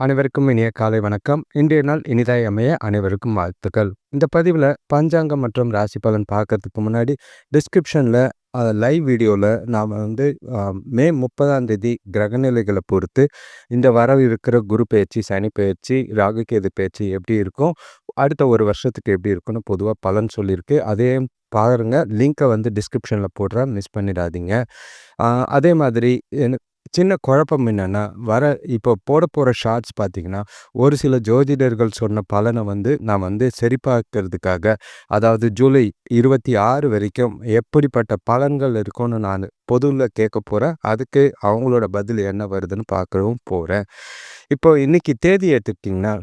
அனைவருக்கும் இனிய காலை வணக்கம். இன்றைய நாள் இனிதாய் அமைய அனைவருக்கும் வாழ்த்துக்கள். இந்த பதிவில் பஞ்சாங்கம் மற்றும் ராசி பலன் பார்க்கறதுக்கு முன்னாடி டிஸ்கிரிப்ஷனில் லைவ் வீடியோவில் நாம் வந்து மே முப்பதாம் தேதி கிரகநிலைகளை பொறுத்து இந்த வரவு இருக்கிற குரு பயிற்சி சனி பயிற்சி ராகுகேது பயிற்சி எப்படி இருக்கும் அடுத்த ஒரு வருஷத்துக்கு எப்படி இருக்குன்னு பொதுவாக பலன் சொல்லியிருக்கு. அதே பாருங்க லிங்க்கை வந்து டிஸ்கிரிப்ஷனில் போடுறேன் மிஸ் பண்ணிடாதீங்க. அதே மாதிரி சின்ன குழப்பம் என்னென்னா வர இப்போ போட போகிற ஷார்ட்ஸ் பார்த்திங்கன்னா ஒரு சில ஜோதிடர்கள் சொன்ன பலனை வந்து நான் வந்து சரிபார்க்கறதுக்காக அதாவது ஜூலை இருபத்தி ஆறு வரைக்கும் எப்படிப்பட்ட பலன்கள் இருக்கும்னு நான் பொதுவில் கேட்க போகிறேன் அதுக்கு அவங்களோட பதில் என்ன வருதுன்னு பார்க்கவும் போகிறேன் இப்போ இன்றைக்கி தேதி எடுத்துக்கிட்டிங்கன்னா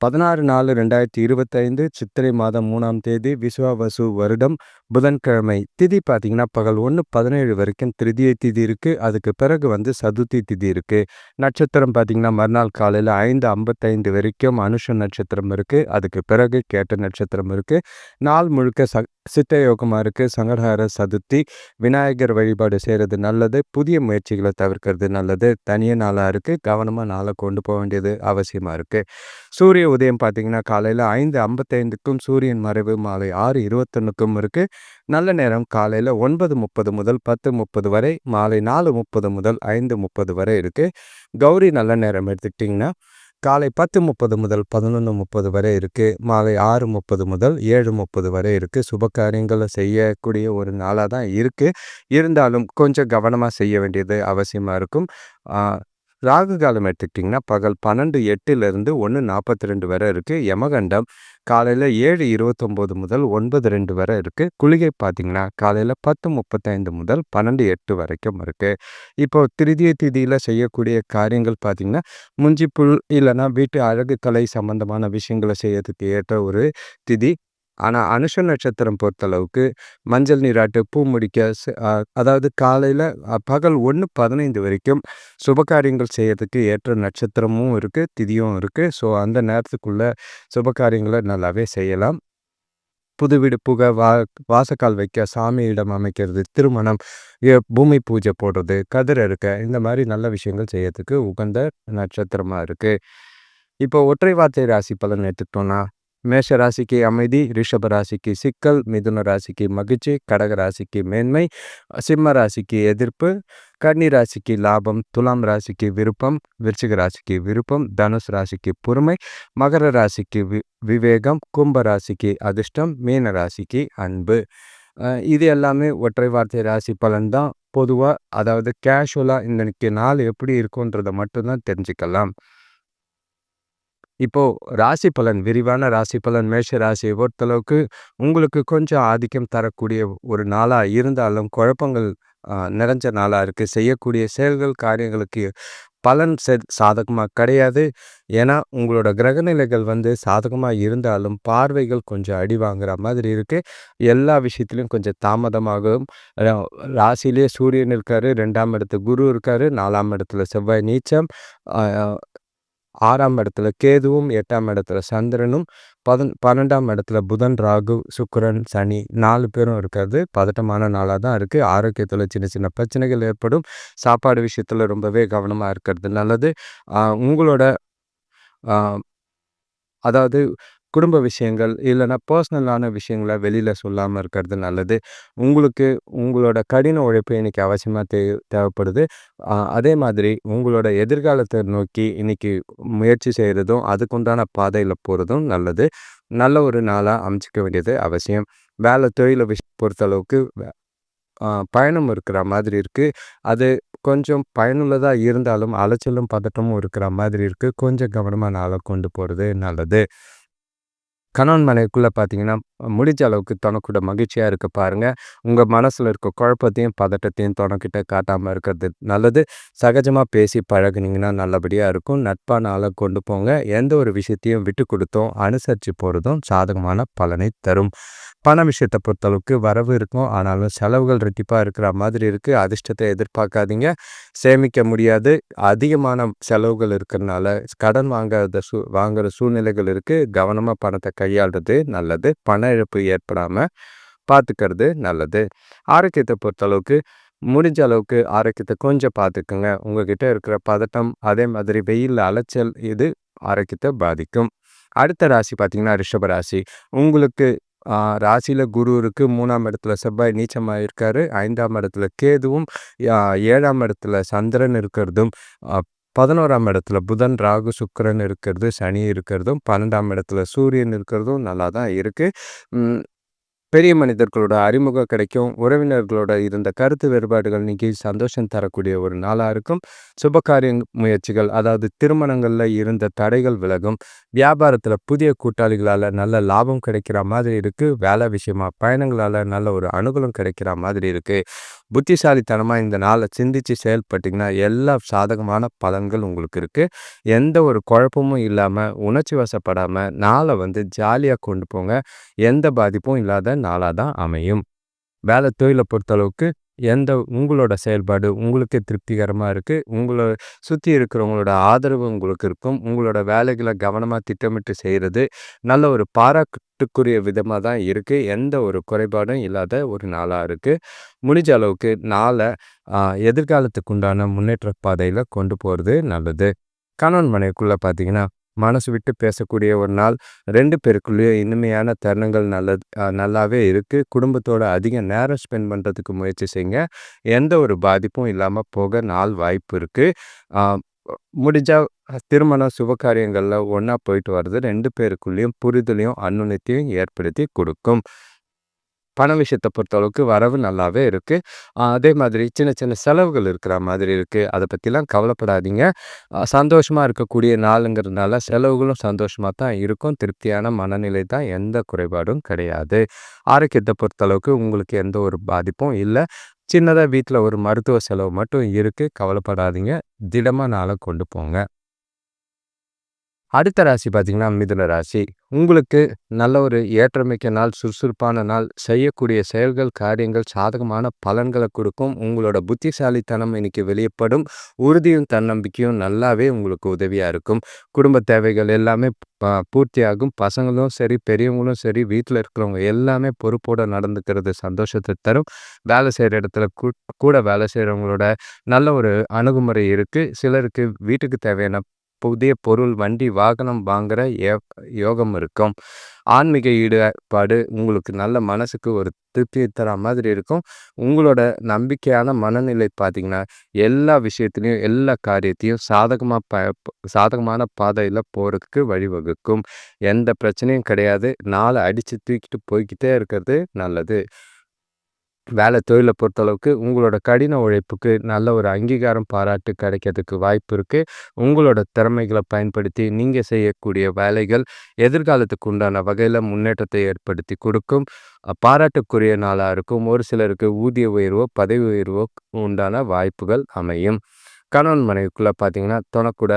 பதினாறு நாலு ரெண்டாயிரத்தி இருபத்தைந்து சித்திரை மாதம் மூணாம் தேதி விஸ்வாவசு வருடம் புதன்கிழமை. திதி பார்த்தீங்கன்னா பகல் ஒன்று பதினேழு வரைக்கும் திருதிய திதி இருக்குது அதுக்கு பிறகு வந்து சதுர்த்தி திதி இருக்குது நட்சத்திரம் பார்த்தீங்கன்னா மறுநாள் காலையில் ஐந்து ஐம்பத்தைந்து வரைக்கும் அனுஷ நட்சத்திரம் இருக்குது அதுக்கு பிறகு கேட்ட நட்சத்திரம் இருக்குது நாள் முழுக்க ச சித்த யோகமாக இருக்குது சங்கடஹார சதுர்த்தி விநாயகர் வழிபாடு செய்கிறது நல்லது. புதிய முயற்சிகளை தவிர்க்கிறது நல்லது. தனிய நாளாக இருக்குது கவனமாக நாளை கொண்டு போக வேண்டியது அவசியமாக இருக்குது சூரிய உதயம் பார்த்திங்கன்னா காலையில் ஐந்து ஐம்பத்தைந்துக்கும் சூரியன் மறைவு மாலை ஆறு இருபத்தொன்னுக்கும் இருக்குது நல்ல நேரம் காலையில் ஒன்பது முப்பது முதல் பத்து முப்பது வரை மாலை நாலு முப்பது முதல் ஐந்து முப்பது வரை இருக்குது கௌரி நல்ல நேரம் எடுத்துக்கிட்டிங்கன்னா காலை பத்து முப்பது முதல் பதினொன்று முப்பது வரை இருக்குது மாலை ஆறு முப்பது முதல் ஏழு முப்பது வரை இருக்குது சுப காரியங்களை செய்யக்கூடிய ஒரு நாளாக தான் இருக்குது இருந்தாலும் கொஞ்சம் கவனமாக செய்ய வேண்டியது அவசியமாக இருக்கும். ராகு காலம் எடுத்துக்கிட்டிங்கன்னா பகல் பன்னெண்டு எட்டுலேருந்து ஒன்று நாற்பத்தி ரெண்டு வரை இருக்குது யமகண்டம் காலையில் ஏழு இருபத்தொம்போது முதல் ஒன்பது ரெண்டு வரை இருக்குது குளிகை பார்த்திங்கன்னா காலையில் பத்து முப்பத்தைந்து முதல் பன்னெண்டு எட்டு வரைக்கும் இருக்குது இப்போது திருதிய திதியில் செய்யக்கூடிய காரியங்கள் பார்த்திங்கன்னா முஞ்சி புல் இல்லைன்னா வீட்டு அழகு கலை சம்மந்தமான விஷயங்களை செய்யறதுக்கு ஏற்ற ஒரு திதி. ஆனால் அனுஷ நட்சத்திரம் பொறுத்தளவுக்கு மஞ்சள் நீராட்டு பூ முடிக்க அதாவது காலையில் பகல் ஒன்று பதினைந்து வரைக்கும் சுபகாரியங்கள் செய்யறதுக்கு ஏற்ற நட்சத்திரமும் இருக்குது திதியும் இருக்குது ஸோ அந்த நேரத்துக்குள்ளே சுபகாரியங்களை நல்லாவே செய்யலாம். புது வீடு புக வா வாசக்கால் வைக்க சாமியிடம் அமைக்கிறது திருமணம் பூமி பூஜை போடுறது கதிர் இருக்க இந்த மாதிரி நல்ல விஷயங்கள் செய்யறதுக்கு உகந்த நட்சத்திரமாக இருக்குது இப்போ ஒற்றை வார்த்தை ராசி பலன் எடுத்துக்கிட்டோன்னா மேஷ ராசிக்கு அமைதி ரிஷப ராசிக்கு சிக்கல் மிதுன ராசிக்கு மகிழ்ச்சி கடக ராசிக்கு மேன்மை சிம்ம ராசிக்கு எதிர்ப்பு கன்னி ராசிக்கு லாபம் துலாம் ராசிக்கு விருப்பம் விருச்சிக ராசிக்கு விருப்பம் தனுஷ் ராசிக்கு பொறுமை மகர ராசிக்கு வி விவேகம் கும்ப ராசிக்கு அதிர்ஷ்டம் மீன ராசிக்கு அன்பு. இது எல்லாமே ஒற்றை வார்த்தை ராசி பலன் தான். பொதுவாக அதாவது கேஷுவலாக இன்றைக்கி நாள் எப்படி இருக்குன்றதை மட்டும்தான் தெரிஞ்சுக்கலாம். இப்போ ராசி பலன் விரிவான ராசி பலன் மேஷ ராசியை பொறுத்தளவுக்கு உங்களுக்கு கொஞ்சம் ஆதிக்கம் தரக்கூடிய ஒரு நாளாக இருந்தாலும் குழப்பங்கள் நிறைஞ்ச நாளாக இருக்குது செய்யக்கூடிய செயல்கள் காரியங்களுக்கு பலன் செ சாதகமாக கிடையாது. ஏன்னா உங்களோட கிரகநிலைகள் வந்து சாதகமாக இருந்தாலும் பார்வைகள் கொஞ்சம் அடி வாங்குற மாதிரி இருக்குது எல்லா விஷயத்துலையும் கொஞ்சம் தாமதமாகும் ராசிலேயே சூரியன் இருக்கார் ரெண்டாம் இடத்து குரு இருக்கார் நாலாம் இடத்துல செவ்வாய் நீச்சம் ஆறாம் இடத்துல கேதுவும் எட்டாம் இடத்துல சந்திரனும் பதன் பன்னெண்டாம் இடத்துல புதன் ராகு சுக்கரன் சனி நாலு பேரும் இருக்கிறது. பதட்டமான நாளாக தான் இருக்குது ஆரோக்கியத்தில் சின்ன சின்ன பிரச்சனைகள் ஏற்படும். சாப்பாடு விஷயத்தில் ரொம்பவே கவனமாக இருக்கிறது நல்லது. உங்களோட அதாவது குடும்ப விஷயங்கள் இல்லைன்னா பர்சனலான விஷயங்களை வெளியில் சொல்லாமல் இருக்கிறது நல்லது. உங்களுக்கு உங்களோட கடின உழைப்பு இன்றைக்கி அவசியமாக தே தேவைப்படுது. அதே மாதிரி உங்களோட எதிர்காலத்தை நோக்கி இன்றைக்கி முயற்சி செய்கிறதும் அதுக்குண்டான பாதையில் போகிறதும் நல்லது. நல்ல ஒரு நாளாக அமைச்சிக்க வேண்டியது அவசியம். வேலை தொழிலை விஷ பொறுத்தளவுக்கு பயணம் இருக்கிற மாதிரி இருக்குது அது கொஞ்சம் பயனுள்ளதாக இருந்தாலும் அலைச்சலும் பதட்டமும் இருக்கிற மாதிரி இருக்குது கொஞ்சம் கவனமாக நாளை கொண்டு போகிறது நல்லது. கணவன் மனைவிக்குள்ளே பார்த்தீங்கன்னா முடிஞ்ச அளவுக்கு தனக்கூட மகிழ்ச்சியாக இருக்க பாருங்கள் உங்கள் மனசில் இருக்க குழப்பத்தையும் பதட்டத்தையும் தொணக்கிட்ட காட்டாமல் இருக்கிறது நல்லது. சகஜமாக பேசி பழகுனீங்கன்னா நல்லபடியாக இருக்கும். நட்பான ஆளை கொண்டு போங்க. எந்த ஒரு விஷயத்தையும் விட்டு கொடுத்தோம் அனுசரித்து போகிறதும் சாதகமான பலனை தரும். பண விஷயத்தை பொறுத்தளவுக்கு வரவு இருக்கும். ஆனாலும் செலவுகள் ரெட்டிப்பாக இருக்கிற மாதிரி இருக்குது அதிர்ஷ்டத்தை எதிர்பார்க்காதீங்க. சேமிக்க முடியாது. அதிகமான செலவுகள் இருக்கிறனால கடன் வாங்காத சூ வாங்குகிற சூழ்நிலைகள் இருக்குது கவனமாக பணத்தை கையாளுறது நல்லது. பண இழப்பு ஏற்படாமல் பார்த்துக்கிறது நல்லது. ஆரோக்கியத்தை பொறுத்தளவுக்கு முடிஞ்ச அளவுக்கு ஆரோக்கியத்தை கொஞ்சம் பார்த்துக்குங்க உங்ககிட்ட இருக்கிற பதட்டம் அதே மாதிரி வெயில் அலைச்சல் இது ஆரோக்கியத்தை பாதிக்கும். அடுத்த ராசி பார்த்திங்கன்னா ரிஷப ராசி. உங்களுக்கு ராசியில் குரு இருக்குது மூணாம் இடத்துல செவ்வாய் நீச்சமாக இருக்கார். ஐந்தாம் இடத்துல கேதுவும் ஏழாம் இடத்துல சந்திரன் இருக்கிறதும் பதினோராம் இடத்துல புதன் ராகு சுக்கரன் இருக்கிறது சனி இருக்கிறதும் பன்னெண்டாம் இடத்துல சூரியன் இருக்கிறதும் நல்லா தான் இருக்குது பெரிய மனிதர்களோட அறிமுகம் கிடைக்கும். உறவினர்களோட இருந்த கருத்து வேறுபாடுகள் நீக்கி சந்தோஷம் தரக்கூடிய ஒரு நாளாக இருக்கும். சுபகாரிய முயற்சிகள் அதாவது திருமணங்களில் இருந்த தடைகள் விலகும். வியாபாரத்தில் புதிய கூட்டாளிகளால் நல்ல லாபம் கிடைக்கிற மாதிரி இருக்குது வேலை விஷயமா பயணங்களால் நல்ல ஒரு அனுகூலம் கிடைக்கிற மாதிரி இருக்குது புத்திசாலித்தனமாக இந்த நாளை சிந்தித்து செயல்பட்டிங்கன்னா எல்லா சாதகமான பலன்கள் உங்களுக்கு இருக்குது எந்த ஒரு குழப்பமும் இல்லாமல் உணர்ச்சி வசப்படாமல் நாளை வந்து ஜாலியாக கொண்டு போங்க. எந்த பாதிப்பும் இல்லாத நாளாக தான் அமையும். வேலை தொழிலை பொறுத்தளவுக்கு எந்த உங்களோட செயல்பாடு உங்களுக்கு திருப்திகரமாக இருக்குது உங்களை சுற்றி இருக்கிறவங்களோட ஆதரவு உங்களுக்கு இருக்கும். உங்களோட வேலைகளை கவனமாக திட்டமிட்டு செய்கிறது நல்ல ஒரு பாராட்டுக்குரிய விதமாக தான் இருக்குது எந்த ஒரு குறைபாடும் இல்லாத ஒரு நாளாக இருக்குது முடிஞ்ச அளவுக்கு நாளை எதிர்காலத்துக்கு உண்டான முன்னேற்ற பாதையில் கொண்டு போகிறது நல்லது. கணவன் மனைவிக்குள்ளே பார்த்தீங்கன்னா மனசு விட்டு பேசக்கூடிய ஒரு நாள். ரெண்டு பேருக்குள்ளேயும் இனிமையான தருணங்கள் நல்லது நல்லாவே இருக்குது குடும்பத்தோட அதிக நேரம் ஸ்பெண்ட் பண்ணுறதுக்கு முயற்சி செய்யுங்க. எந்த ஒரு பாதிப்பும் இல்லாமல் போக நாள் வாய்ப்பு இருக்குது முடிஞ்சால் திருமணம் சுபகாரியங்களில் ஒன்றா போயிட்டு வர்றது ரெண்டு பேருக்குள்ளேயும் புரிதலையும் அன்னுணத்தையும் ஏற்படுத்தி கொடுக்கும். பண விஷயத்தை பொறுத்தளவுக்கு வரவு நல்லாவே இருக்குது அதே மாதிரி சின்ன சின்ன செலவுகள் இருக்கிற மாதிரி இருக்குது அதை பற்றிலாம் கவலைப்படாதீங்க. சந்தோஷமாக இருக்கக்கூடிய நாளுங்கிறதுனால செலவுகளும் சந்தோஷமாக தான் இருக்கும். திருப்தியான மனநிலை தான் எந்த குறைபாடும் கிடையாது. ஆரோக்கியத்தை பொறுத்தளவுக்கு உங்களுக்கு எந்த ஒரு பாதிப்பும் இல்லை. சின்னதாக வீட்டில் ஒரு மருத்துவ செலவு மட்டும் இருக்குது கவலைப்படாதீங்க. திடமாக நாளை கொண்டு போங்க. அடுத்த ராசி பார்த்திங்கன்னா மிதுன ராசி. உங்களுக்கு நல்ல ஒரு ஏற்றமிக்க நாள் சுறுசுறுப்பான நாள் செய்யக்கூடிய செயல்கள் காரியங்கள் சாதகமான பலன்களை கொடுக்கும். உங்களோட புத்திசாலித்தனம் இன்னைக்கு வெளியப்படும். உறுதியும் தன்னம்பிக்கையும் நல்லாவே உங்களுக்கு உதவியாக இருக்கும். குடும்ப தேவைகள் எல்லாமே பூர்த்தியாகும். பசங்களும் சரி பெரியவங்களும் சரி வீட்டில் இருக்கிறவங்க எல்லாமே பொறுப்போடு நடந்துக்கிறது சந்தோஷத்தை தரும். வேலை செய்கிற இடத்துல கூட வேலை செய்கிறவங்களோட நல்ல ஒரு அணுகுமுறை இருக்குது சிலருக்கு வீட்டுக்கு தேவையான புதிய பொருள் வண்டி வாகனம் வாங்குற யோகம் இருக்கும். ஆன்மீக ஈடுபாடு உங்களுக்கு நல்ல மனசுக்கு ஒரு திருப்தியை தர மாதிரி இருக்கும். உங்களோட நம்பிக்கையான மனநிலை பார்த்தீங்கன்னா எல்லா விஷயத்துலையும் எல்லா காரியத்தையும் சாதகமாக ப சாதகமான பாதையில் போகிறதுக்கு வழிவகுக்கும். எந்த பிரச்சனையும் கிடையாது. நாளை அடித்து தூக்கிட்டு போய்கிட்டே இருக்கிறது நல்லது. வேலை தொழிலை பொறுத்தளவுக்கு உங்களோட கடின உழைப்புக்கு நல்ல ஒரு அங்கீகாரம் பாராட்டு கிடைக்கிறதுக்கு வாய்ப்பு இருக்குது உங்களோட திறமைகளை பயன்படுத்தி நீங்கள் செய்யக்கூடிய வேலைகள் எதிர்காலத்துக்கு உண்டான வகையில் முன்னேற்றத்தை ஏற்படுத்தி கொடுக்கும். பாராட்டுக்குரிய நாளாக இருக்கும். ஒரு சிலருக்கு ஊதிய உயர்வோ பதவி உயர்வோ உண்டான வாய்ப்புகள் அமையும். கணவன் மனைவிக்குள்ளே பார்த்தீங்கன்னா தொடக்கூட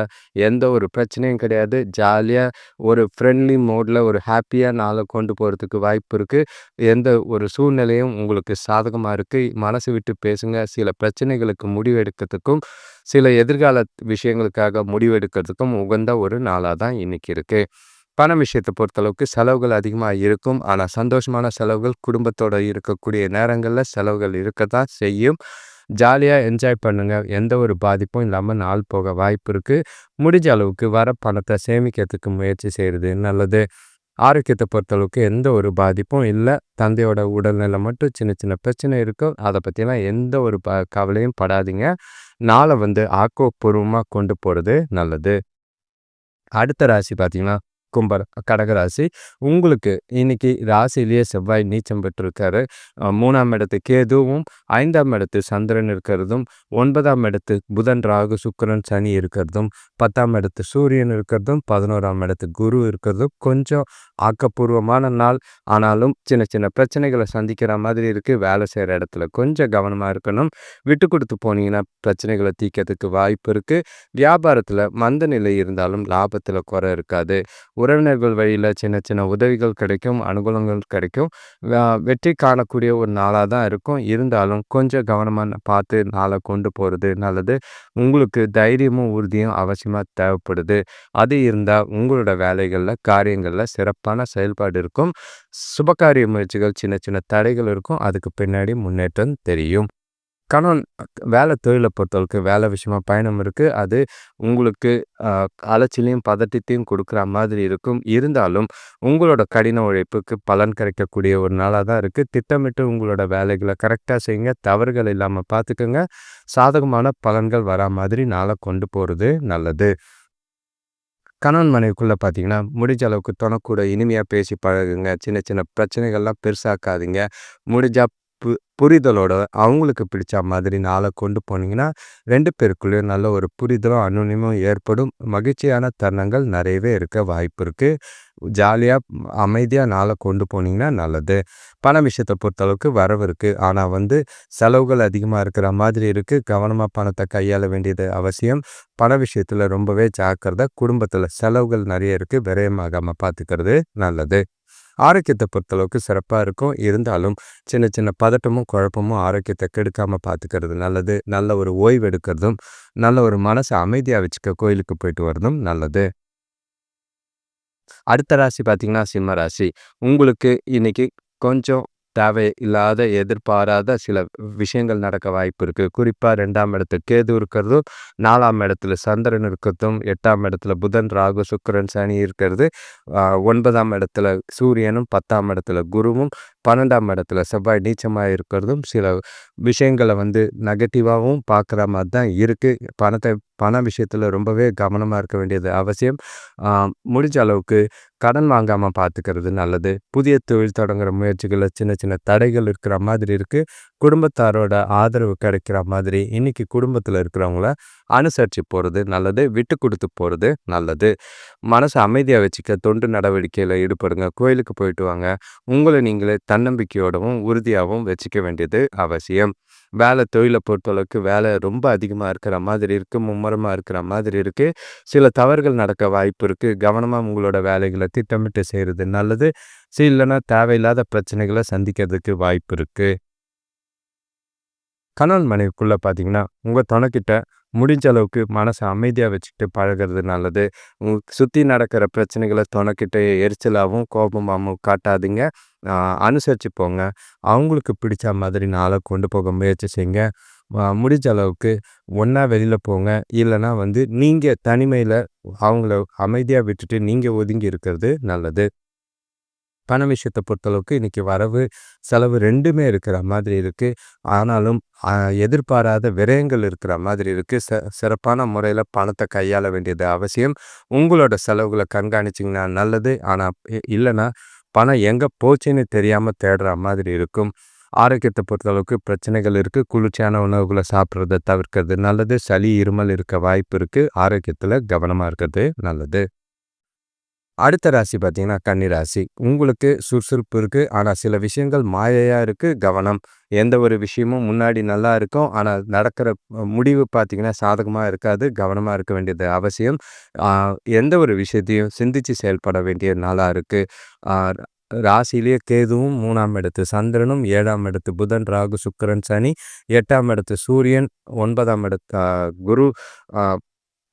எந்த ஒரு பிரச்சனையும் கிடையாது. ஜாலியாக ஒரு ஃப்ரெண்ட்லி மோடில் ஒரு ஹாப்பியாக நாளை கொண்டு போகிறதுக்கு வாய்ப்பு இருக்குது எந்த ஒரு சூழ்நிலையும் உங்களுக்கு சாதகமாக இருக்குது மனசு விட்டு பேசுங்க. சில பிரச்சனைகளுக்கு முடிவெடுக்கிறதுக்கும் சில எதிர்கால விஷயங்களுக்காக முடிவெடுக்கிறதுக்கும் உகந்த ஒரு நாளாக தான் இன்றைக்கி இருக்குது பண விஷயத்தை பொறுத்தளவுக்கு செலவுகள் அதிகமாக இருக்கும். ஆனால் சந்தோஷமான செலவுகள் குடும்பத்தோடு இருக்கக்கூடிய நேரங்களில் செலவுகள் இருக்க தான் செய்யும். ஜாலியாக என்ஜாய் பண்ணுங்கள் எந்த ஒரு பாதிப்பும் இல்லாமல் நாள் போக வாய்ப்பு இருக்குது முடிஞ்ச அளவுக்கு வர பணத்தை சேமிக்கிறதுக்கு முயற்சி செய்கிறது நல்லது. ஆரோக்கியத்தை பொறுத்தளவுக்கு எந்த ஒரு பாதிப்பும் இல்லை. தந்தையோட உடல்நிலை மட்டும் சின்ன சின்ன பிரச்சனை இருக்கும். அதை பற்றிலாம் எந்த ஒரு ப கவலையும் படாதீங்க. நாளை வந்து ஆக்கப்பூர்வமாக கொண்டு போகிறது நல்லது. அடுத்த ராசி பார்த்திங்கன்னா கும்பர் கடகராசி. உங்களுக்கு இன்னைக்கு ராசியிலேயே செவ்வாய் நீச்சம் பெற்றிருக்காரு. மூணாம் இடத்து கேதுவும் ஐந்தாம் இடத்து சந்திரன் இருக்கிறதும் ஒன்பதாம் இடத்து புதன் ராகு சுக்கரன் சனி இருக்கிறதும் பத்தாம் இடத்து சூரியன் இருக்கிறதும் பதினோராம் இடத்து குரு இருக்கிறதும் கொஞ்சம் ஆக்கப்பூர்வமான நாள். ஆனாலும் சின்ன சின்ன பிரச்சனைகளை சந்திக்கிற மாதிரி இருக்குது வேலை செய்கிற இடத்துல கொஞ்சம் கவனமாக இருக்கணும். விட்டு கொடுத்து போனீங்கன்னா பிரச்சனைகளை தீக்கிறதுக்கு வாய்ப்பு இருக்குது வியாபாரத்தில் மந்த நிலை இருந்தாலும் லாபத்தில் குறை இருக்காது. உறவினர்கள் வழியில் சின்ன சின்ன உதவிகள் கிடைக்கும் அனுகூலங்கள் கிடைக்கும். வெற்றி காணக்கூடிய ஒரு நாளாக தான் இருக்கும். இருந்தாலும் கொஞ்சம் கவனமாக பார்த்து நாளை கொண்டு போகிறது நல்லது. உங்களுக்கு தைரியமும் உறுதியும் அவசியமாக தேவைப்படுது. அது இருந்தால் உங்களோட வேலைகளில் காரியங்களில் சிறப்பான செயல்பாடு இருக்கும். சுபகாரிய முயற்சிகள் சின்ன சின்ன தடைகள் இருக்கும். அதுக்கு பின்னாடி முன்னேற்றம் தெரியும். கணவன் வேலை தொழிலை பொறுத்தவரைக்கும் வேலை விஷயமா பயணம் இருக்குது அது உங்களுக்கு அலைச்சலையும் பதட்டத்தையும் கொடுக்குற மாதிரி இருக்கும். இருந்தாலும் உங்களோட கடின உழைப்புக்கு பலன் கிடைக்கக்கூடிய ஒரு நாளாக தான் இருக்குது திட்டமிட்டு உங்களோட வேலைகளை கரெக்டாக செய்யுங்க. தவறுகள் இல்லாமல் பார்த்துக்கோங்க சாதகமான பலன்கள் வரா மாதிரி நாளை கொண்டு போகிறது நல்லது. கணவன் மனைவிக்குள்ளே பார்த்தீங்கன்னா முடிஞ்ச அளவுக்கு துணக்கூட இனிமையாக பேசி பழகுங்க. சின்ன சின்ன பிரச்சனைகள்லாம் பெருசாக்காதீங்க. முடிஞ்சால் பு புரிதலோட அவங்களுக்கு பிடிச்ச மாதிரி நாளை கொண்டு போனீங்கன்னா ரெண்டு பேருக்குள்ளேயும் நல்ல ஒரு புரிதலும் அனுநியமும் ஏற்படும். மகிழ்ச்சியான தருணங்கள் நிறையவே இருக்க வாய்ப்பு இருக்குது ஜாலியாக அமைதியாக நாளை கொண்டு போனீங்கன்னா நல்லது. பண விஷயத்தை பொறுத்தளவுக்கு வரவு இருக்குது ஆனால் வந்து செலவுகள் அதிகமாக இருக்கிற மாதிரி இருக்குது கவனமாக பணத்தை கையாள வேண்டியது அவசியம். பண விஷயத்தில் ரொம்பவே ஜாக்கிரதை. குடும்பத்தில் செலவுகள் நிறைய இருக்குது விரயமாகாமல் பார்த்துக்கிறது நல்லது. ஆரோக்கியத்தை பொறுத்தளவுக்கு சிறப்பாக இருக்கும். இருந்தாலும் சின்ன சின்ன பதட்டமும் குழப்பமும் ஆரோக்கியத்தை கெடுக்காமல் பார்த்துக்கிறது நல்லது. நல்ல ஒரு ஓய்வு எடுக்கிறதும் நல்ல ஒரு மனசை அமைதியாக வச்சுக்க கோயிலுக்கு போயிட்டு வரதும் நல்லது. அடுத்த ராசி பார்த்தீங்கன்னா சிம்ம ராசி. உங்களுக்கு இன்னைக்கு கொஞ்சம் தேவை இல்லாத எதிர்பாராத சில விஷயங்கள் நடக்க வாய்ப்பு இருக்குது குறிப்பாக ரெண்டாம் இடத்துல கேது இருக்கிறதும் நாலாம் இடத்துல சந்திரன் இருக்கிறதும் எட்டாம் இடத்துல புதன் ராகு சுக்கரன் சனி இருக்கிறது. ஒன்பதாம் இடத்துல சூரியனும் பத்தாம் இடத்துல குருவும் பன்னெண்டாம் இடத்துல செவ்வாய் நீச்சமாக இருக்கிறதும் சில விஷயங்களை வந்து நெகட்டிவாகவும் பார்க்குற மாதிரி தான் இருக்குது பணத்தை பண விஷயத்தில் ரொம்பவே கவனமாக இருக்க வேண்டியது அவசியம். முடிஞ்ச அளவுக்கு கடன் வாங்காமல் பார்த்துக்கிறது நல்லது. புதிய தொழில் தொடங்குகிற முயற்சிகளில் சின்ன சின்ன தடைகள் இருக்கிற மாதிரி இருக்குது குடும்பத்தாரோட ஆதரவு கிடைக்கிற மாதிரி இன்னைக்கு குடும்பத்தில் இருக்கிறவங்கள அனுசரித்து போகிறது நல்லது விட்டு கொடுத்து போகிறது நல்லது. மனசை அமைதியாக வச்சுக்க தொண்டு நடவடிக்கையில் ஈடுபடுங்க கோயிலுக்கு போயிட்டு வாங்க. உங்களை நீங்களே தன்னம்பிக்கையோடவும் உறுதியாகவும் வச்சுக்க வேண்டியது அவசியம். வேலை தொழிலை பொறுத்தளவுக்கு வேலை ரொம்ப அதிகமாக இருக்கிற மாதிரி இருக்குது மும்முரமாக இருக்கிற மாதிரி இருக்குது சில தவறுகள் நடக்க வாய்ப்பு இருக்குது கவனமாக உங்களோட வேலைகளை திட்டமிட்டு செய்கிறது நல்லது. சரி இல்லைன்னா தேவையில்லாத பிரச்சனைகளை சந்திக்கிறதுக்கு வாய்ப்பு இருக்குது கணவன் மனைவிக்குள்ளே பார்த்தீங்கன்னா உங்கள் துணைக்கிட்ட முடிஞ்ச அளவுக்கு மனசை அமைதியாக வச்சுக்கிட்டு பழகிறது நல்லது. சுற்றி நடக்கிற பிரச்சனைகளை துணைக்கிட்ட எரிச்சலாகவும் கோபமாகவும் காட்டாதீங்க. அனுசரித்து போங்க. அவங்களுக்கு பிடிச்ச மாதிரி நாளை கொண்டு போக முயற்சி செய்யுங்க. முடிஞ்ச அளவுக்கு ஒன்றா வெளியில் போங்க. இல்லைன்னா வந்து நீங்கள் தனிமையில் அவங்கள அமைதியாக விட்டுட்டு நீங்கள் ஒதுங்கி இருக்கிறது நல்லது. பண விஷயத்தை பொறுத்தளவுக்கு இன்றைக்கி வரவு செலவு ரெண்டுமே இருக்கிற மாதிரி இருக்குது ஆனாலும் எதிர்பாராத விரயங்கள் இருக்கிற மாதிரி இருக்குது ச சிறப்பான முறையில் பணத்தை கையாள வேண்டியது அவசியம். உங்களோட செலவுகளை கண்காணிச்சிங்கன்னா நல்லது. ஆனால் இல்லைன்னா பணம் எங்கே போச்சுன்னு தெரியாமல் தேடுற மாதிரி இருக்கும். ஆரோக்கியத்தை பொறுத்தளவுக்கு பிரச்சனைகள் இருக்குது குளிர்ச்சியான உணவுகளை சாப்பிட்றத தவிர்க்கிறது நல்லது. சளி இருமல் இருக்க வாய்ப்பு இருக்குது ஆரோக்கியத்தில் கவனமாக இருக்கிறது நல்லது. அடுத்த ராசி பார்த்தீங்கன்னா கன்னிராசி உங்களுக்கு சுறுசுறுப்பு இருக்குது ஆனால் சில விஷயங்கள் மாயையாக இருக்குது கவனம். எந்த ஒரு விஷயமும் முன்னாடி நல்லா இருக்கும். ஆனால் நடக்கிற முடிவு பார்த்தீங்கன்னா சாதகமாக இருக்காது. கவனமாக இருக்க வேண்டியது அவசியம். எந்த ஒரு விஷயத்தையும் சிந்தித்து செயல்பட வேண்டிய நாளாக இருக்குது ராசியிலேயே கேதுவும் மூணாம் இடத்து. சந்திரனும் ஏழாம் இடத்து. புதன் ராகு சுக்கரன் சனி. எட்டாம் இடத்து. சூரியன் ஒன்பதாம் இடத்து குரு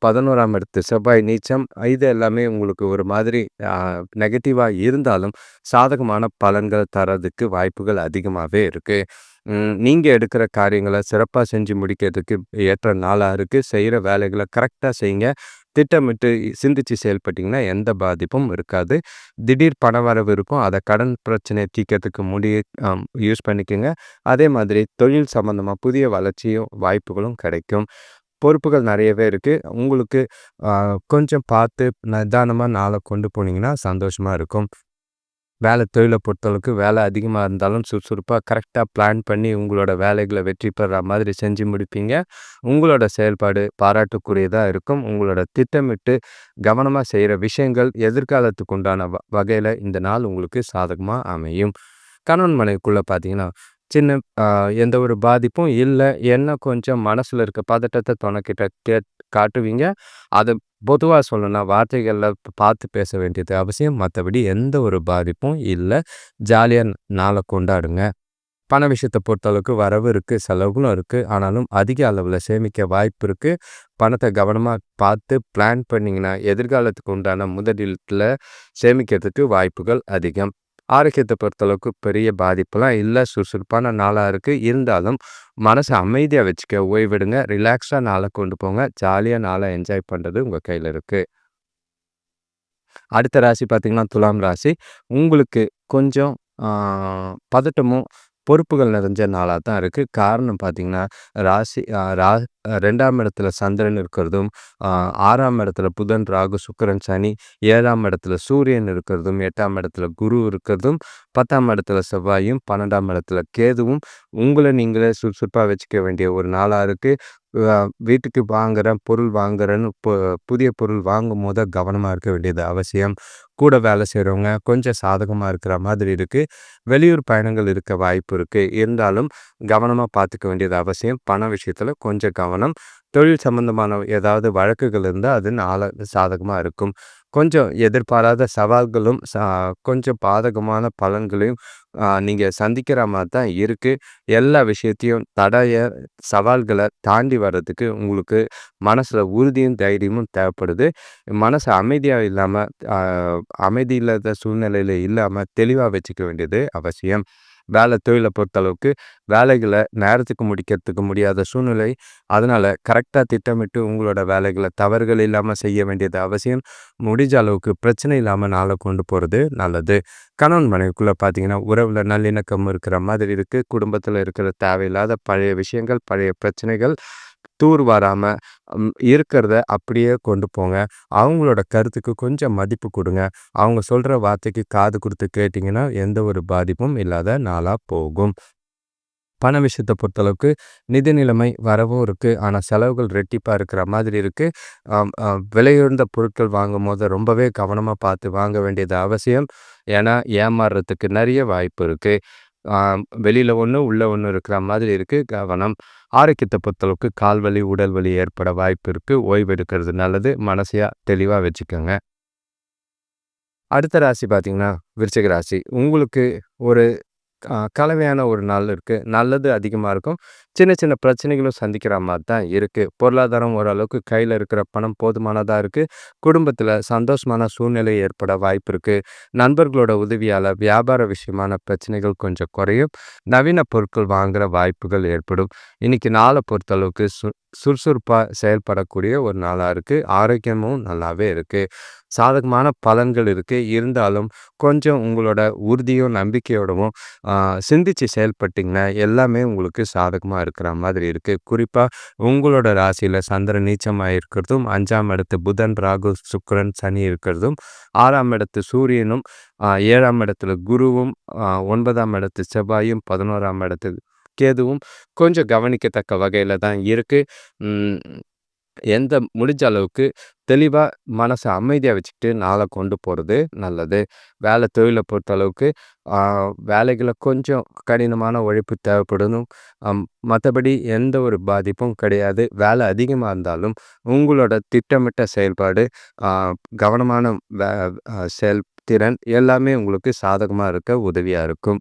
பதினோராம் இடத்து செவ்வாய் நீச்சம் இது எல்லாமே உங்களுக்கு ஒரு மாதிரி நெகட்டிவாக இருந்தாலும் சாதகமான பலன்கள் தரதுக்கு வாய்ப்புகள் அதிகமாகவே இருக்குது நீங்கள் எடுக்கிற காரியங்களை சிறப்பாக செஞ்சு முடிக்கிறதுக்கு ஏற்ற நாளாக இருக்குது செய்கிற வேலைகளை கரெக்டாக செய்யுங்க திட்டமிட்டு சிந்திச்சு செயல்பட்டிங்கன்னா எந்த பாதிப்பும் இருக்காது. திடீர் பண வரவு இருக்கும். அதை கடன் பிரச்சனையை தீர்க்கிறதுக்கு முடிய யூஸ் பண்ணிக்கோங்க. அதே மாதிரி தொழில் சம்மந்தமாக புதிய வளர்ச்சியும் வாய்ப்புகளும் கிடைக்கும். பொறுப்புகள் நிறையவே இருக்குது உங்களுக்கு கொஞ்சம் பார்த்து நிதானமாக நாளை கொண்டு போனீங்கன்னா சந்தோஷமாக இருக்கும். வேலை தொழிலை பொறுத்தளவுக்கு வேலை அதிகமாக இருந்தாலும் சுறுசுறுப்பாக கரெக்டாக பிளான் பண்ணி உங்களோட வேலைகளை வெற்றி பெற மாதிரி செஞ்சு முடிப்பீங்க. உங்களோட செயல்பாடு பாராட்டுக்குரியதாக இருக்கும். உங்களோட திட்டமிட்டு கவனமாக செய்கிற விஷயங்கள் எதிர்காலத்துக்கு உண்டான வ வகையில் இந்த நாள் உங்களுக்கு சாதகமாக அமையும். கணவன் மனைவிக்குள்ளே பார்த்தீங்கன்னா சின்ன எந்த ஒரு பாதிப்பும் இல்லை. என்ன கொஞ்சம் மனசில் இருக்க பதட்டத்தை துணைக்கிட்ட கே காட்டுவீங்க. அதை பொதுவாக சொல்லணும்னா வார்த்தைகளில் பார்த்து பேச வேண்டியது அவசியம். மற்றபடி எந்த ஒரு பாதிப்பும் இல்லை. ஜாலியாக நாளை கொண்டாடுங்க. பண விஷயத்தை பொறுத்தளவுக்கு வரவு இருக்குது செலவுகளும் இருக்குது ஆனாலும் அதிக அளவில் சேமிக்க வாய்ப்பு இருக்குது பணத்தை கவனமாக பார்த்து பிளான் பண்ணிங்கன்னா எதிர்காலத்துக்கு உண்டான முதலீட்டில் சேமிக்கிறதுக்கு வாய்ப்புகள் அதிகம். ஆரோக்கியத்தை பொறுத்தளவுக்கு பெரிய பாதிப்புலாம் இல்லை. சுறுசுறுப்பான நாளாக இருக்குது இருந்தாலும் மனசை அமைதியாக வச்சுக்க ஓய்வெடுங்க. ரிலாக்ஸாக நாளை கொண்டு போங்க. ஜாலியாக நாளை என்ஜாய் பண்ணுறது உங்கள் கையில் இருக்குது அடுத்த ராசி பார்த்திங்கன்னா துலாம் ராசி. உங்களுக்கு கொஞ்சம் பதட்டமும் பொறுப்புகள் நிறைஞ்ச நாளாக தான் இருக்குது காரணம் பார்த்திங்கன்னா ராசி ரா ரெண்டாம் இடத்துல சந்திரன் இருக்கிறதும் ஆறாம் இடத்துல புதன் ராகு சுக்கரன் சனி ஏழாம் இடத்துல சூரியன் இருக்கிறதும் எட்டாம் இடத்துல குரு இருக்கிறதும் பத்தாம் இடத்துல செவ்வாயும் பன்னெண்டாம் இடத்துல கேதுவும் உங்களை நீங்களே சுறுசுறுப்பாக வச்சுக்க வேண்டிய ஒரு நாளாக இருக்குது வீட்டுக்கு வாங்குறேன் பொருள் வாங்குறேன்னு புதிய பொருள் வாங்கும் போது கவனமாக இருக்க வேண்டியது அவசியம். கூட வேலை செய்கிறவங்க கொஞ்சம் சாதகமாக இருக்கிற மாதிரி இருக்குது வெளியூர் பயணங்கள் இருக்க வாய்ப்பு இருக்குது இருந்தாலும் கவனமாக பார்த்துக்க வேண்டியது அவசியம். பண விஷயத்தில் கொஞ்சம் கவனம். தொழில் சம்மந்தமான ஏதாவது வழக்குகள் இருந்தால் அது நாள சாதகமாக இருக்கும். கொஞ்சம் எதிர்பாராத சவால்களும் கொஞ்சம் பாதகமான பலன்களையும் நீங்கள் சந்திக்கிற மாதிரி தான் இருக்குது எல்லா விஷயத்தையும் தடைய சவால்களை தாண்டி வர்றதுக்கு உங்களுக்கு மனசில் உறுதியும் தைரியமும் தேவைப்படுது. மனசு அமைதியாக இல்லாமல் அமைதி இல்லாத சூழ்நிலையில் இல்லாமல் தெளிவாக வச்சுக்க வேண்டியது அவசியம். வேலை தொழிலை பொறுத்தளவுக்கு வேலைகளை நேரத்துக்கு முடிக்கிறதுக்கு முடியாத சூழ்நிலை. அதனால் கரெக்டாக திட்டமிட்டு உங்களோட வேலைகளை தவறுகள் இல்லாமல் செய்ய வேண்டியது அவசியம். முடிஞ்ச அளவுக்கு பிரச்சனை இல்லாமல் நாளை கொண்டு போகிறது நல்லது. கணவன் மனைவிக்குள்ளே பார்த்தீங்கன்னா உறவில் நல்லிணக்கம் இருக்கிற மாதிரி இருக்குது குடும்பத்தில் இருக்கிற தேவையில்லாத பழைய விஷயங்கள் பழைய பிரச்சனைகள் தூர் வராமல் இருக்கிறத அப்படியே கொண்டு போங்க. அவங்களோட கருத்துக்கு கொஞ்சம் மதிப்பு கொடுங்க. அவங்க சொல்கிற வார்த்தைக்கு காது கொடுத்து கேட்டிங்கன்னா எந்த ஒரு பாதிப்பும் இல்லாத நாளாக போகும். பண விஷயத்தை பொறுத்தளவுக்கு நிதி நிலைமை வரவும் இருக்குது ஆனால் செலவுகள் ரெட்டிப்பாக இருக்கிற மாதிரி இருக்குது விலையுயர்ந்த பொருட்கள் வாங்கும் போது ரொம்பவே கவனமாக பார்த்து வாங்க வேண்டியது அவசியம். ஏன்னா ஏமாறுறதுக்கு நிறைய வாய்ப்பு இருக்குது வெளியில் ஒன்று உள்ளே ஒன்று இருக்கிற மாதிரி இருக்குது கவனம். ஆரோக்கியத்தை பொறுத்தளவுக்கு கால் வலி உடல் வலி ஏற்பட வாய்ப்பு இருக்குது ஓய்வு எடுக்கிறது நல்லது. மனசையாக தெளிவாக வச்சுக்கோங்க. அடுத்த ராசி பார்த்திங்கன்னா விருச்சிக ராசி. உங்களுக்கு ஒரு கலவையான ஒரு நாள் இருக்குது நல்லது அதிகமாக இருக்கும். சின்ன சின்ன பிரச்சனைகளும் சந்திக்கிற மாதிரி தான் இருக்குது பொருளாதாரம் ஓரளவுக்கு கையில் இருக்கிற பணம் போதுமானதாக இருக்குது குடும்பத்தில் சந்தோஷமான சூழ்நிலை ஏற்பட வாய்ப்பு இருக்குது நண்பர்களோட உதவியால் வியாபார விஷயமான பிரச்சனைகள் கொஞ்சம் குறையும். நவீன பொருட்கள் வாங்குகிற வாய்ப்புகள் ஏற்படும். இன்றைக்கி நாளை பொறுத்தளவுக்கு சு சுறுசுறுப்பாக செயல்படக்கூடிய ஒரு நாளாக இருக்குது ஆரோக்கியமும் நல்லாவே இருக்குது சாதகமான பலன்கள் இருக்குது இருந்தாலும் கொஞ்சம் உங்களோட உறுதியும் நம்பிக்கையோடவும் சிந்தித்து செயல்பட்டிங்கன்னா எல்லாமே உங்களுக்கு சாதகமாக இருக்கிற மாதிரி இருக்குது குறிப்பாக உங்களோட ராசியில் சந்திரன் நீச்சமாக இருக்கிறதும் அஞ்சாம் இடத்து புதன் ராகு சுக்கரன் சனி இருக்கிறதும் ஆறாம் இடத்து சூரியனும் ஏழாம் இடத்துல குருவும் ஒன்பதாம் இடத்து செவ்வாயும் பதினோராம் இடத்து கேதுவும் கொஞ்சம் கவனிக்கத்தக்க வகையில் தான் இருக்குது எந்த முடிஞ்ச அளவுக்கு தெளிவாக மனசை அமைதியாக வச்சுக்கிட்டு நாளை கொண்டு போகிறது நல்லது. வேலை தொழிலை பொறுத்த அளவுக்கு வேலைகளை கொஞ்சம் கடினமான உழைப்பு தேவைப்படணும் மற்றபடி எந்த ஒரு பாதிப்பும் கிடையாது. வேலை அதிகமாக இருந்தாலும் உங்களோட திட்டமிட்ட செயல்பாடு கவனமான வே செயல்திறன் எல்லாமே உங்களுக்கு சாதகமாக இருக்க உதவியாக இருக்கும்.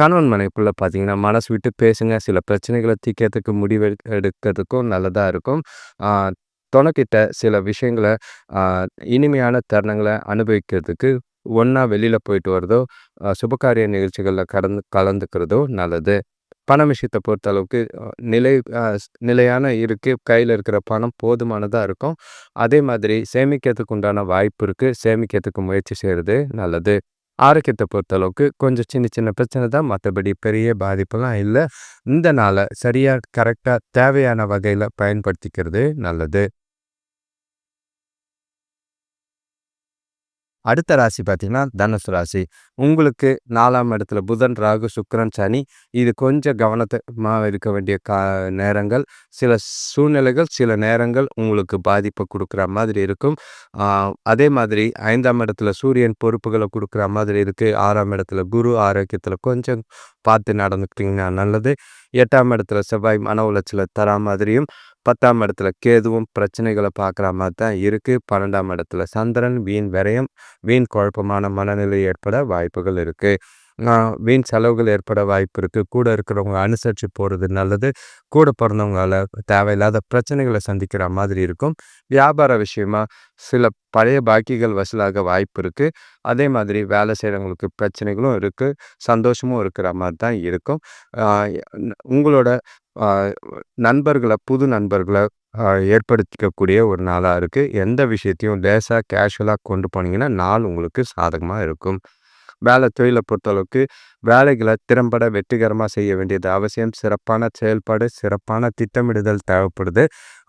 கணவன் மனைவிக்குள்ளே பார்த்தீங்கன்னா மனசு விட்டு பேசுங்க. சில பிரச்சனைகளை தீக்கிறதுக்கு முடிவு எடுக்கிறதுக்கும் நல்லதாக இருக்கும். துணைக்கிட்ட சில விஷயங்களை இனிமையான தருணங்களை அனுபவிக்கிறதுக்கு ஒன்றா வெளியில் போயிட்டு வரதோ சுபகாரிய நிகழ்ச்சிகளில் கடந்து கலந்துக்கிறதோ நல்லது. பண விஷயத்தை பொறுத்த அளவுக்கு நிலை நிலையான இருக்குது கையில் இருக்கிற பணம் போதுமானதாக இருக்கும். அதே மாதிரி சேமிக்கிறதுக்கு உண்டான வாய்ப்பு இருக்குது சேமிக்கிறதுக்கு முயற்சி செய்கிறது நல்லது. ஆரோக்கியத்தை பொறுத்தளவுக்கு கொஞ்சம் சின்ன சின்ன பிரச்சனை தான் மற்றபடி பெரிய பாதிப்புலாம் இல்லை. இந்த நாளை சரியாக கரெக்டாக தேவையான வகையில் பயன்படுத்திக்கிறது நல்லது. அடுத்த ராசி பார்த்தீங்கன்னா தனுசு ராசி. உங்களுக்கு நாலாம் இடத்துல புதன் ராகு சுக்கரன் சனி. இது கொஞ்சம் கவனத்தமாக இருக்க வேண்டிய கா நேரங்கள். சில சூழ்நிலைகள் சில நேரங்கள் உங்களுக்கு பாதிப்பை கொடுக்குற மாதிரி இருக்கும். அதே மாதிரி ஐந்தாம் இடத்துல சூரியன் பொறுப்புகளை கொடுக்குற மாதிரி இருக்குது ஆறாம் இடத்துல குரு ஆரோக்கியத்தில் கொஞ்சம் பார்த்து நடந்துக்கிட்டிங்கன்னா நல்லது. எட்டாம் இடத்துல செவ்வாய் மன உளைச்சலை தரா மாதிரியும் பத்தாம் இடத்துல கேதுவும் பிரச்சனைகளை பார்க்குற மாதிரி தான் இருக்குது பன்னெண்டாம் இடத்துல சந்திரன் வீண் விரயம் வீண் குழப்பமான மனநிலை ஏற்பட வாய்ப்புகள் இருக்குது வீண் செலவுகள் ஏற்பட வாய்ப்பு இருக்குது கூட இருக்கிறவங்க அனுசரித்து போகிறது நல்லது. கூட பிறந்தவங்களால் தேவையில்லாத பிரச்சனைகளை சந்திக்கிற மாதிரி இருக்கும். வியாபார விஷயமா சில பழைய பாக்கிகள் வசூலாக வாய்ப்பு இருக்குது அதே மாதிரி வேலை செய்கிறவங்களுக்கு பிரச்சனைகளும் இருக்குது சந்தோஷமும் இருக்கிற மாதிரி தான் இருக்கும். உங்களோட நண்பர்களை புது நண்பர்களை ஏற்படுத்திக்கக்கூடிய ஒரு நாளாக இருக்குது எந்த விஷயத்தையும் லேசாக கேஷுவலாக கொண்டு போனீங்கன்னா நாள் உங்களுக்கு சாதகமாக இருக்கும். வேலை தொழிலை பொறுத்தளவுக்கு வேலைகளை திறம்பட வெற்றிகரமாக செய்ய வேண்டியது அவசியம். சிறப்பான செயல்பாடு சிறப்பான திட்டமிடுதல் தேவைப்படுது.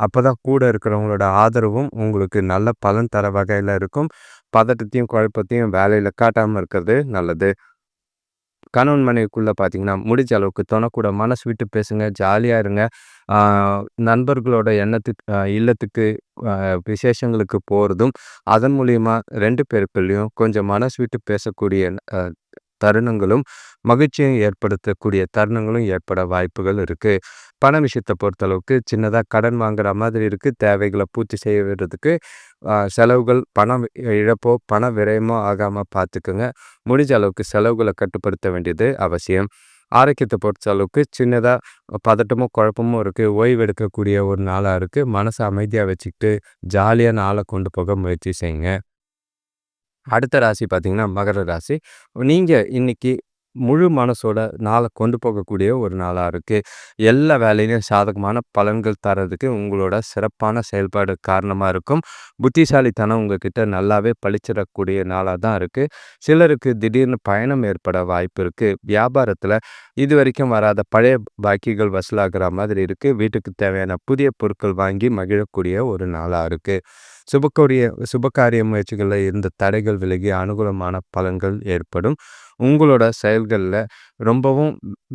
அப்போ தான் கூட இருக்கிறவங்களோட ஆதரவும் உங்களுக்கு நல்ல பலன் தர வகையில் இருக்கும். பதட்டத்தையும் குழப்பத்தையும் வேலையில் காட்டாமல் இருக்கிறது நல்லது. கணவன் மனைவிக்குள்ளே பார்த்தீங்கன்னா முடிஞ்ச அளவுக்கு தொணக்கூட மனசு விட்டு பேசுங்க ஜாலியாக இருங்க. நண்பர்களோட எண்ணத்துக்கு இல்லத்துக்கு விசேஷங்களுக்கு போகிறதும் அதன் மூலியமா ரெண்டு பேருக்குள்ளேயும் கொஞ்சம் மனசு விட்டு பேசக்கூடிய தருணங்களும் மகிழ்ச்சியும் ஏற்படுத்தக்கூடிய தருணங்களும் ஏற்பட வாய்ப்புகள் இருக்குது பண விஷயத்தை பொறுத்தளவுக்கு சின்னதாக கடன் வாங்குற மாதிரி இருக்குது தேவைகளை பூர்த்தி செய்வதற்கு செலவுகள் பணம் இழப்போ பண விரயமோ ஆகாமல் பார்த்துக்குங்க முடிஞ்ச அளவுக்கு செலவுகளை கட்டுப்படுத்த வேண்டியது அவசியம். ஆரோக்கியத்தை பொறுத்த அளவுக்கு சின்னதாக பதட்டமும் குழப்பமும் இருக்குது ஓய்வு எடுக்கக்கூடிய ஒரு நாளாக இருக்குது மனசை அமைதியாக வச்சுக்கிட்டு ஜாலியாக நாளை கொண்டு போக முயற்சி செய்யுங்க. அடுத்த ராசி பார்த்தீங்கன்னா மகர ராசி. நீங்கள் இன்னைக்கு முழு மனசோட நாளை கொண்டு போகக்கூடிய ஒரு நாளாக இருக்குது எல்லா வேலையிலையும் சாதகமான பலன்கள் தரதுக்கு உங்களோட சிறப்பான செயல்பாடு காரணமாக இருக்கும். புத்திசாலித்தனம் உங்ககிட்ட நல்லாவே பழிச்சிடக்கூடிய நாளாக தான் இருக்குது சிலருக்கு திடீர்னு பயணம் ஏற்பட வாய்ப்பு இருக்குது வியாபாரத்தில் இது வரைக்கும் வராத பழைய பாக்கிகள் வசூலாகிற மாதிரி இருக்குது வீட்டுக்கு தேவையான புதிய பொருட்கள் வாங்கி மகிழக்கூடிய ஒரு நாளாக இருக்குது சுபக்கோரிய சுபகாரிய முயற்சிகளில் இருந்த தடைகள் விலகி அனுகூலமான பலன்கள் ஏற்படும். உங்களோட செயல்களில் ரொம்பவும்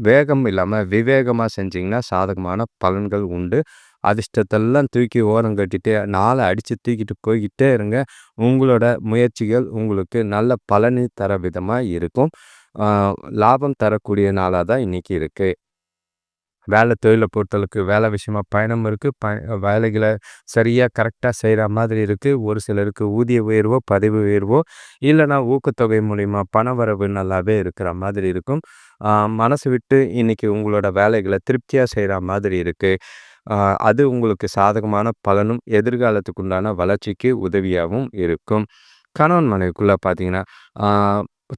வேகம் இல்லாமல் விவேகமாக செஞ்சிங்கன்னா சாதகமான பலன்கள் உண்டு. அதிர்ஷ்டத்தெல்லாம் தூக்கி ஓரம் கட்டிட்டு நாளை அடித்து தூக்கிட்டு போய்கிட்டே இருங்க. உங்களோட முயற்சிகள் உங்களுக்கு நல்ல பலனை தர விதமாக இருக்கும். லாபம் தரக்கூடிய நாளாக தான் இன்றைக்கி இருக்குது வேலை தொழிலை பொறுத்தளவுக்கு வேலை விஷயமா பயணம் இருக்குது ப வேலைகளை சரியாக கரெக்டாக செய்கிற மாதிரி இருக்குது ஒரு சிலருக்கு ஊதிய உயர்வோ பதவி உயர்வோ இல்லைனா ஊக்கத்தொகை மூலிமா பண வரவு நல்லாவே இருக்கிற மாதிரி இருக்கும். மனசு விட்டு இன்றைக்கி உங்களோட வேலைகளை திருப்தியாக செய்கிற மாதிரி இருக்குது அது உங்களுக்கு சாதகமான பலனும் எதிர்காலத்துக்கு உண்டான வளர்ச்சிக்கு உதவியாகவும் இருக்கும். கணவன் மனைவிக்குள்ளே பார்த்தீங்கன்னா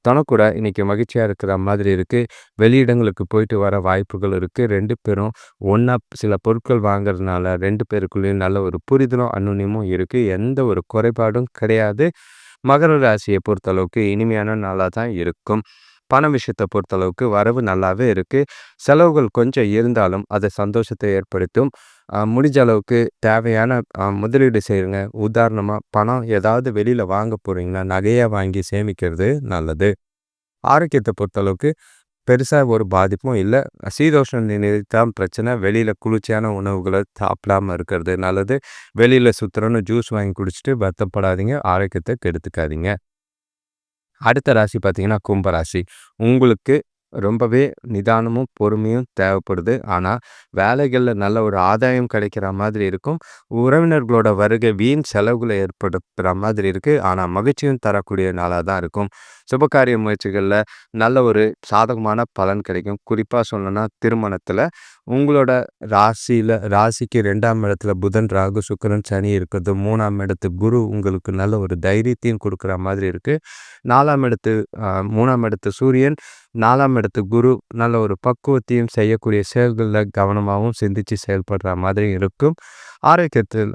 தனக்கூட இன்றைக்கி மகிழ்ச்சியாக இருக்கிற மாதிரி இருக்குது வெளியிடங்களுக்கு போயிட்டு வர வாய்ப்புகள் இருக்குது ரெண்டு பேரும் ஒன்றா சில பொருட்கள் வாங்குறதுனால ரெண்டு பேருக்குள்ளேயும் நல்ல ஒரு புரிதலும் அன்னுன்யமும் இருக்குது எந்த ஒரு குறைபாடும் கிடையாது. மகர ராசியை பொறுத்தளவுக்கு இனிமையான நாளாக தான் இருக்கும். பண விஷயத்தை பொறுத்தளவுக்கு வரவு நல்லாவே இருக்குது செலவுகள் கொஞ்சம் இருந்தாலும் அது சந்தோஷத்தை ஏற்படுத்தும். முடிஞ்ச அளவுக்கு தேவையான முதலீடு செய்யுங்க. உதாரணமாக பணம் ஏதாவது வெளியில் வாங்க போகிறீங்கன்னா நகையாக வாங்கி சேமிக்கிறது நல்லது. ஆரோக்கியத்தை பொறுத்தளவுக்கு பெருசாக ஒரு பாதிப்பும் இல்லை. சீதோஷ்ண நிலை தான் பிரச்சனை. வெளியில் குளிர்ச்சியான உணவுகளை சாப்பிடாமல் இருக்கிறது நல்லது. வெளியில் சுற்றுறோன்னு ஜூஸ் வாங்கி குடிச்சிட்டு வருத்தப்படாதீங்க. ஆரோக்கியத்தை கெடுத்துக்காதீங்க. அடுத்த ராசி பார்த்தீங்கன்னா கும்பராசி. உங்களுக்கு ரொம்பவே நிதானமும் பொறுமையும் தேவைப்படுது. ஆனால் வேலைகளில் நல்ல ஒரு ஆதாயம் கிடைக்கிற மாதிரி இருக்கும். உறவினர்களோட வருகை வீண் செலவுகளை ஏற்படுத்துகிற மாதிரி இருக்குது ஆனால் மகிழ்ச்சியும் தரக்கூடிய நாளாக தான் இருக்கும். சுபகாரிய முயற்சிகளில் நல்ல ஒரு சாதகமான பலன் கிடைக்கும். குறிப்பாக சொல்லணும்னா திருமணத்தில் உங்களோட ராசியில் ராசிக்கு ரெண்டாம் இடத்துல புதன் ராகு சுக்கரன் சனி இருக்கிறது. மூணாம் இடத்து குரு உங்களுக்கு நல்ல ஒரு தைரியத்தையும் கொடுக்குற மாதிரி இருக்குது நாலாம் இடத்து மூணாம் இடத்து சூரியன் நாலாம் இடத்து குரு நல்ல ஒரு பக்குவத்தையும் செய்யக்கூடிய செயல்களில் கவனமாகவும் சிந்தித்து செயல்படுற மாதிரி இருக்கும். ஆரோக்கியத்தில்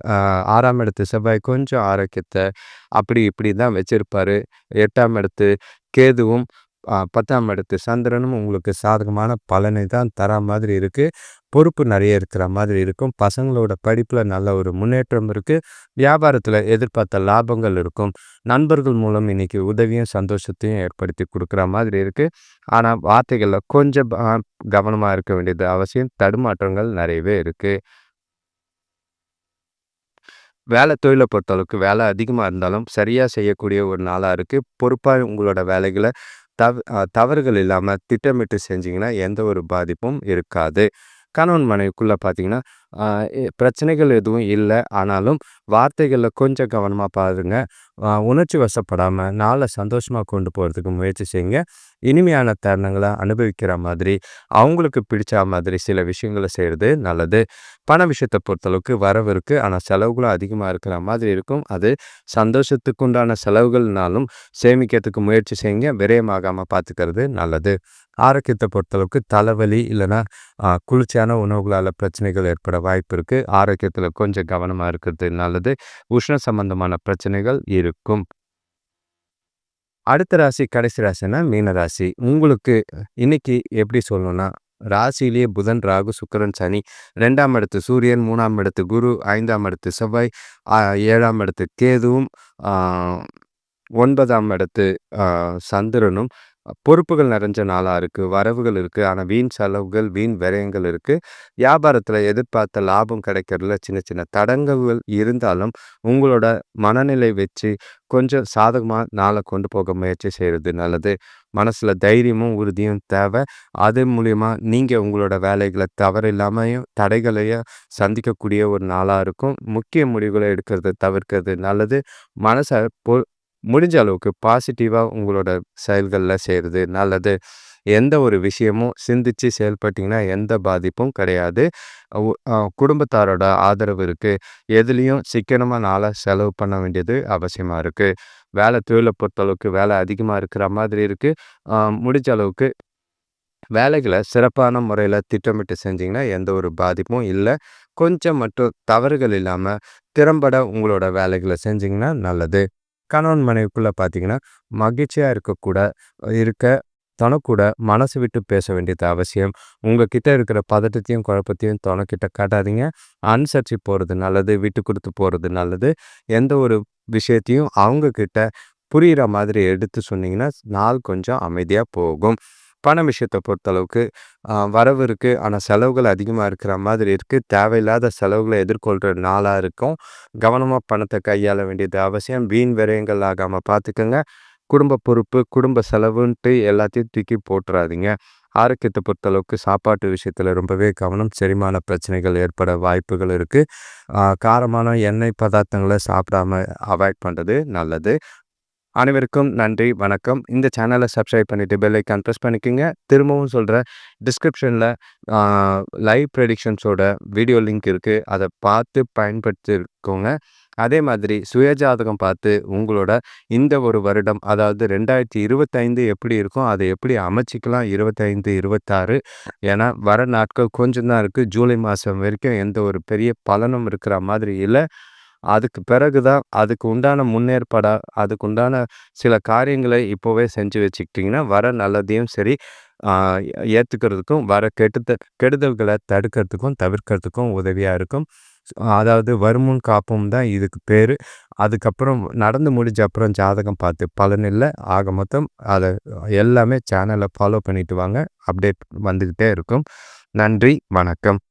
ஆறாம் இடத்து செவ்வாய் கொஞ்சம் ஆரோக்கியத்தை அப்படி இப்படி தான் வச்சுருப்பார். எட்டாம் இடத்து கேதுவும் பத்தாம் இடத்து சந்திரனும் உங்களுக்கு சாதகமான பலனை தான் தர மாதிரி இருக்குது பொறுப்பு நிறைய இருக்கிற மாதிரி இருக்கும். பசங்களோட படிப்பில் நல்ல ஒரு முன்னேற்றம் இருக்குது வியாபாரத்தில் எதிர்பார்த்த லாபங்கள் இருக்கும். நண்பர்கள் மூலம் இன்றைக்கி உதவியும் சந்தோஷத்தையும் ஏற்படுத்தி கொடுக்குற மாதிரி இருக்குது ஆனால் வார்த்தைகளில் கொஞ்சம் கவனமாக இருக்க வேண்டியது அவசியம். தடுமாற்றங்கள் நிறையவே இருக்குது வேலை தொழிலை பொறுத்தளவுக்கு வேலை அதிகமாக இருந்தாலும் சரியாக செய்யக்கூடிய ஒரு நாளாக இருக்குது பொறுப்பாக உங்களோட வேலைகளை தவ தவறுகள் இல்லாமல் திட்டமிட்டு செஞ்சிங்கன்னா எந்த ஒரு பாதிப்பும் இருக்காது. கணவன் மனைவிக்குள்ளே பார்த்தீங்கன்னா பிரச்சனைகள் எதுவும் இல்லை. ஆனாலும் வார்த்தைகளில் கொஞ்சம் கவனமாக பாருங்க. உணர்ச்சி வசப்படாமல் நாளை சந்தோஷமாக கொண்டு போகிறதுக்கு முயற்சி செய்யுங்க. இனிமையான தருணங்களை அனுபவிக்கிற மாதிரி அவங்களுக்கு பிடிச்ச மாதிரி சில விஷயங்களை செய்கிறது நல்லது. பண விஷயத்தை பொறுத்தளவுக்கு வரவு இருக்குது ஆனால் செலவுகளும் அதிகமாக இருக்கிற மாதிரி இருக்கும். அது சந்தோஷத்துக்கு உண்டான செலவுகள்னாலும் சேமிக்கிறதுக்கு முயற்சி செய்யுங்க. விரயமாகாமல் பார்த்துக்கிறது நல்லது. ஆரோக்கியத்தை பொறுத்தளவுக்கு தலைவலி இல்லைன்னா குளிர்ச்சியான உணவுகளால் பிரச்சனைகள் ஏற்பட வாய்ப்பு இருக்குது ஆரோக்கியத்தில் கொஞ்சம் கவனமாக இருக்கிறது நல்லது. உஷ்ண சம்பந்தமான பிரச்சனைகள் இருக்கும். அடுத்த ராசி கடைசி ராசினா மீன ராசி. உங்களுக்கு இன்னைக்கு எப்படி சொல்லணும்னா ராசியிலேயே புதன் ராகு சுக்கரன் சனி. ரெண்டாம் இடத்து சூரியன் மூணாம் இடத்து குரு ஐந்தாம் இடத்து செவ்வாய் ஏழாம் இடத்து கேதுவும் ஒன்பதாம் இடத்து சந்திரனும். பொறுப்புகள் நிறைஞ்ச நாளாக இருக்குது வரவுகள் இருக்குது ஆனால் வீண் செலவுகள் வீண் விரயங்கள் இருக்குது வியாபாரத்தில் எதிர்பார்த்த லாபம் கிடைக்கிறதுல சின்ன சின்ன தடங்கல்கள் இருந்தாலும் உங்களோட மனநிலை வச்சு கொஞ்சம் சாதகமாக நாளை கொண்டு போக முயற்சி செய்கிறது நல்லது. மனசில் தைரியமும் உறுதியும் தேவை. அது மூலிமா நீங்கள் உங்களோட வேலைகளை தவறில்லாமையும் தடைகளையும் சந்திக்கக்கூடிய ஒரு நாளாக இருக்கும். முக்கிய முடிவுகளை எடுக்கிறது தவிர்க்கிறது நல்லது. மனசை பொ முடிஞ்ச அளவுக்கு பாசிட்டிவாக உங்களோட செயல்களில் செய்கிறது நல்லது. எந்த ஒரு விஷயமும் சிந்தித்து செயல்பட்டிங்கன்னா எந்த பாதிப்பும் கிடையாது. குடும்பத்தாரோட ஆதரவு இருக்குது எதுலேயும் சிக்கனமாக நாளாக செலவு பண்ண வேண்டியது அவசியமாக இருக்குது வேலை தொழிலை பொறுத்தளவுக்கு வேலை அதிகமாக இருக்கிற மாதிரி இருக்குது முடிஞ்ச அளவுக்கு வேலைகளை சிறப்பான முறையில் திட்டமிட்டு செஞ்சிங்கன்னா எந்த ஒரு பாதிப்பும் இல்லை. கொஞ்சம் மட்டும் தவறுகள் இல்லாமல் திறம்பட உங்களோட வேலைகளை செஞ்சிங்கன்னா நல்லது. கணவன் மனைவிக்குள்ளே பார்த்தீங்கன்னா மகிழ்ச்சியாக இருக்கக்கூட இருக்க தனக்கூட மனசு விட்டு பேச வேண்டியது அவசியம். உங்ககிட்ட இருக்கிற பதட்டத்தையும் குழப்பத்தையும் தனக்கிட்ட காட்டாதீங்க. அனுசரித்து போகிறது நல்லது விட்டு கொடுத்து போகிறது நல்லது. எந்த ஒரு விஷயத்தையும் அவங்கக்கிட்ட புரிகிற மாதிரி எடுத்து சொன்னீங்கன்னா நாள் கொஞ்சம் அமைதியாக போகும். பண விஷயத்தை பொறுத்தளவுக்கு வரவு இருக்குது ஆனால் செலவுகள் அதிகமாக இருக்கிற மாதிரி இருக்குது தேவையில்லாத செலவுகளை எதிர்கொள்கிற நாளாக இருக்கும். கவனமாக பணத்தை கையாள வேண்டியது அவசியம். வீண் விரயங்கள் ஆகாமல் பார்த்துக்கோங்க குடும்ப பொறுப்பு குடும்ப செலவுன்ட்டு எல்லாத்தையும் தூக்கி போட்டுறாதீங்க. ஆரோக்கியத்தை பொறுத்தளவுக்கு சாப்பாட்டு விஷயத்தில் ரொம்பவே கவனம். செரிமான பிரச்சனைகள் ஏற்பட வாய்ப்புகள் இருக்குது காரமான எண்ணெய் பதார்த்தங்களை சாப்பிடாம அவாய்ட் பண்ணுறது நல்லது. அனைவருக்கும் நன்றி வணக்கம். இந்த சேனலை சப்ஸ்கிரைப் பண்ணிவிட்டு பெல் ஐக்கான் ப்ரெஸ் பண்ணிக்கோங்க. திரும்பவும் சொல்கிறேன் டிஸ்கிரிப்ஷனில் லைவ் ப்ரெடிக்ஷன்ஸோட வீடியோ லிங்க் இருக்குது அதை பார்த்து பயன்படுத்திருக்கோங்க அதே மாதிரி சுயஜாதகம் பார்த்து உங்களோட இந்த ஒரு வருடம் அதாவது ரெண்டாயிரத்தி இருபத்தைந்து எப்படி இருக்கும் அதை எப்படி அமைச்சிக்கலாம்? இருபத்தைந்து இருபத்தாறு. ஏன்னா வர நாட்கள் கொஞ்சம் தான் இருக்குது ஜூலை மாதம் வரைக்கும் எந்த ஒரு பெரிய பலனும் இருக்கிற மாதிரி இல்லை. அதுக்கு பிறகு தான் அதுக்கு உண்டான முன்னேற்பாடாக அதுக்கு உண்டான சில காரியங்களை இப்போவே செஞ்சு வச்சுக்கிட்டிங்கன்னா வர நல்லதையும் சரி ஏற்றுக்கிறதுக்கும் வர கெடுத கெடுதல்களை தடுக்கிறதுக்கும் தவிர்க்கிறதுக்கும் உதவியாக இருக்கும். அதாவது வருமுன் காப்பும் தான் இதுக்கு பேர். அதுக்கப்புறம் நடந்து முடிஞ்ச அப்புறம் ஜாதகம் பார்த்து பலன் இல்லை. ஆக மொத்தம் அதை எல்லாமே சேனலை ஃபாலோ பண்ணிட்டு வாங்க. அப்டேட் வந்துக்கிட்டே இருக்கும். நன்றி வணக்கம்.